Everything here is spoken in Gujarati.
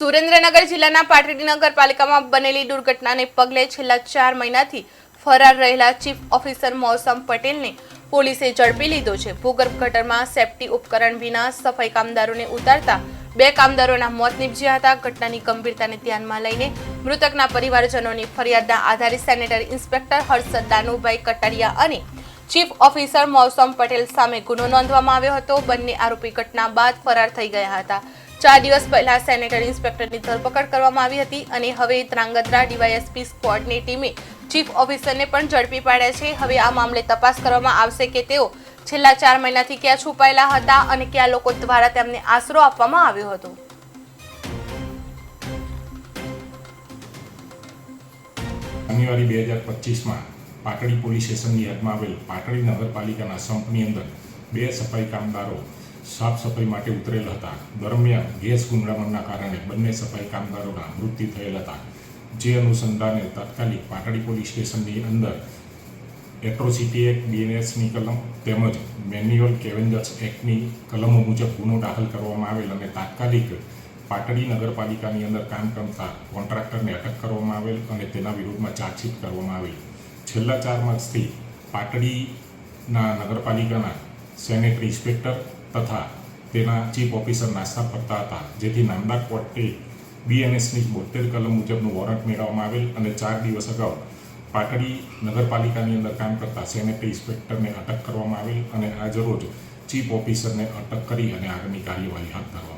સુરેન્દ્રનગર જિલ્લાના પાટડી નગરપાલિકામાં બનેલી દુર્ઘટનાને પગલે છેલ્લા ચાર મહિનાથી ફરાર રહેલા ચીફ ઓફિસર મૌસમ પટેલને પોલીસે ઝડપી લીધો છે. ભૂગર્ભ ગટરમાં સેફ્ટી ઉપકરણ વિના સફાઈ કામદારોને ઉતારતા બે કામદારોના મોત નીપજ્યા હતા. ઘટનાની ગંભીરતાને ધ્યાનમાં લઈને મૃતકના પરિવારજનોની ફરિયાદના આધારે સેનેટરી ઇન્સ્પેક્ટર હર્ષદ દાનુભાઈ કટારિયા અને ચીફ ઓફિસર મૌસમ પટેલ સામે ગુનો નોંધવામાં આવ્યો હતો. બંને આરોપી ઘટના બાદ ફરાર થઈ ગયા હતા. ચાર દિવસ પહેલા સેનેટરી ઇન્સ્પેક્ટરની ધરપકડ કરવામાં આવી હતી અને હવે ત્રાંગધ્રા ડીવાયએસપી સ્ક્વોડની ટીમે ચીફ ઓફિસરને પણ ઝડપી પાડ્યા છે. હવે આ મામલે તપાસ કરવામાં આવશે કે તેઓ છેલ્લા ચાર મહિનાથી ક્યાં છુપાયેલા હતા અને કયા લોકો દ્વારા તેમને આશરો આપવામાં આવ્યો હતો. જાન્યુઆરી બે હજાર પચીસમાં પાટડી પોલીસ સ્ટેશનની યાદમાં આવેલ પાટડી નગરપાલિકાના સંપની અંદર બે સફાઈ કામદારો સાફ સફાઈ માટે ઉતરેલ હતા. દરમિયાન ગેસ ગુંગળામણના કારણે બંને સફાઈ કામદારોના મૃત્યુ થયેલ હતા. જે અનુસંધાને તાત્કાલિક પાટડી પોલીસ સ્ટેશનની અંદર એટ્રોસિટી એક્ટ બીએનએસની કલમ તેમજ મેન્યુઅલ કેવેન્જર્સ એક્ટની કલમો મુજબ ગુનો દાખલ કરવામાં આવેલ અને તાત્કાલિક પાટડી નગરપાલિકાની અંદર કામ કરતા કોન્ટ્રાક્ટરને અટક કરવામાં આવેલ અને તેના વિરુદ્ધમાં ચાર્જશીટ કરવામાં આવેલ. છેલ્લા ચાર માસથી પાટડીના નગરપાલિકાના સેનેટરી ઇન્સ્પેક્ટર તથા તેના ચીફ ઓફિસર નાસ્તા ફરતા હતા, જેથી નામદાર કોર્ટે બીએનએસની બોતેર કલમ મુજબનું વોરંટ મેળવવામાં આવેલ અને ચાર દિવસ અગાઉ પાટડી નગરપાલિકાની અંદર કામ કરતા સેનેટરી ઇન્સ્પેક્ટરને અટક કરવામાં આવેલ અને આજરોજ ચીફ ઓફિસરને અટક કરી અને આગળની કાર્યવાહી હાથ ધરવામાં